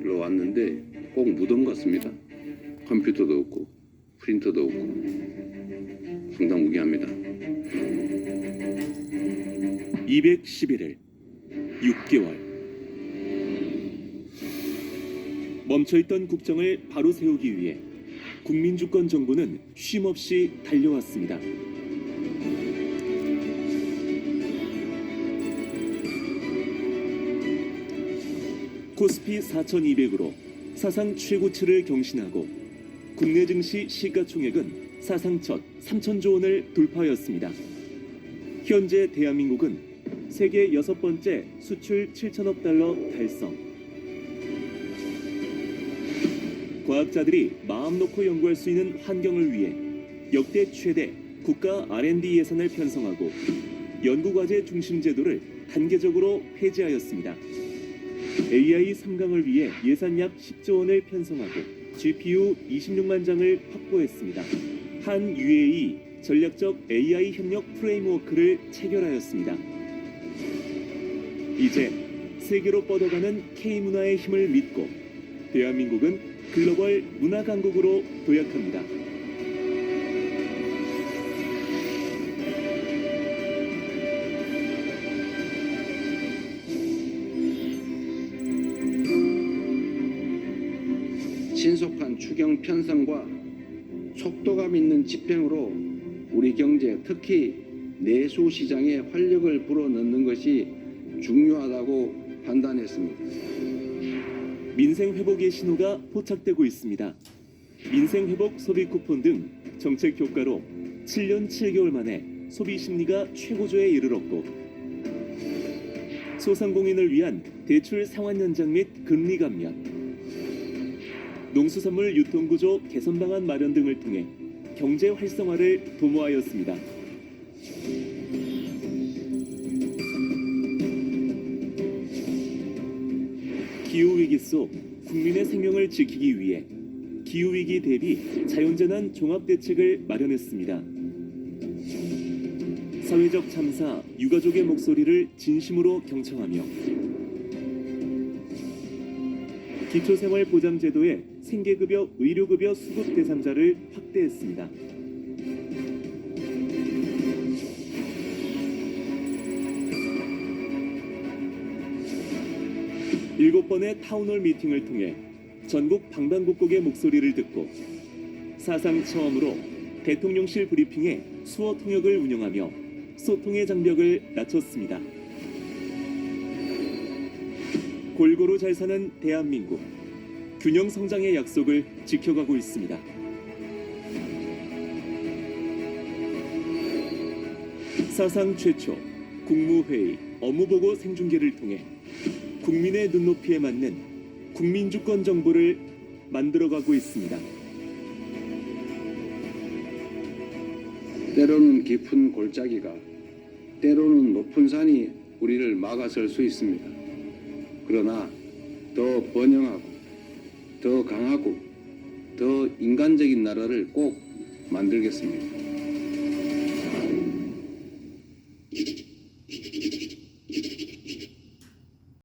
로 왔는데 꼭 무덤 같습니다. 컴퓨터도 없고 프린터도 없고 상당 무기합니다. 211일 6개월 멈춰있던 국정을 바로 세우기 위해 국민주권 정부는 쉼없이 달려왔습니다. 코스피 4,200으로 사상 최고치를 경신하고 국내 증시 시가총액은 사상 첫 3천조 원을 돌파하였습니다. 현재 대한민국은 세계 여섯 번째 수출 7천억 달러 달성. 과학자들이 마음 놓고 연구할 수 있는 환경을 위해 역대 최대 국가 R&D 예산을 편성하고 연구과제 중심 제도를 단계적으로 폐지하였습니다. AI 3강을 위해 예산 약 10조 원을 편성하고 GPU 26만 장을 확보했습니다. 한 UAE 전략적 AI 협력 프레임워크를 체결하였습니다. 이제 세계로 뻗어가는 K 문화의 힘을 믿고 대한민국은 글로벌 문화 강국으로 도약합니다. 신속한 추경 편성과 속도감 있는 집행으로 우리 경제 특히 내수 시장에 활력을 불어넣는 것이 중요하다고 판단했습니다. 민생 회복의 신호가 포착되고 있습니다. 민생 회복 소비 쿠폰 등 정책 효과로 7년 7개월 만에 소비 심리가 최고조에 이르렀고 소상공인을 위한 대출 상환 연장 및 금리 감면, 농수산물 유통구조 개선 방안 마련 등을 통해 경제 활성화를 도모하였습니다. 기후 위기 속 국민의 생명을 지키기 위해 기후 위기 대비 자연재난 종합 대책을 마련했습니다. 사회적 참사 유가족의 목소리를 진심으로 경청하며 기초생활보장제도의 생계급여, 의료급여 수급 대상자를 확대했습니다. 일곱 번의 타운홀 미팅을 통해 전국 방방곡곡의 목소리를 듣고 사상 처음으로 대통령실 브리핑에 수어 통역을 운영하며 소통의 장벽을 낮췄습니다. 골고루 잘 사는 대한민국 균형 성장의 약속을 지켜가고 있습니다. 사상 최초 국무회의 업무보고 생중계를 통해 국민의 눈높이에 맞는 국민주권 정부를 만들어가고 있습니다. 때로는 깊은 골짜기가 때로는 높은 산이 우리를 막아설 수 있습니다. 그러나 더 번영하고 더 강하고 더 인간적인 나라를 꼭 만들겠습니다.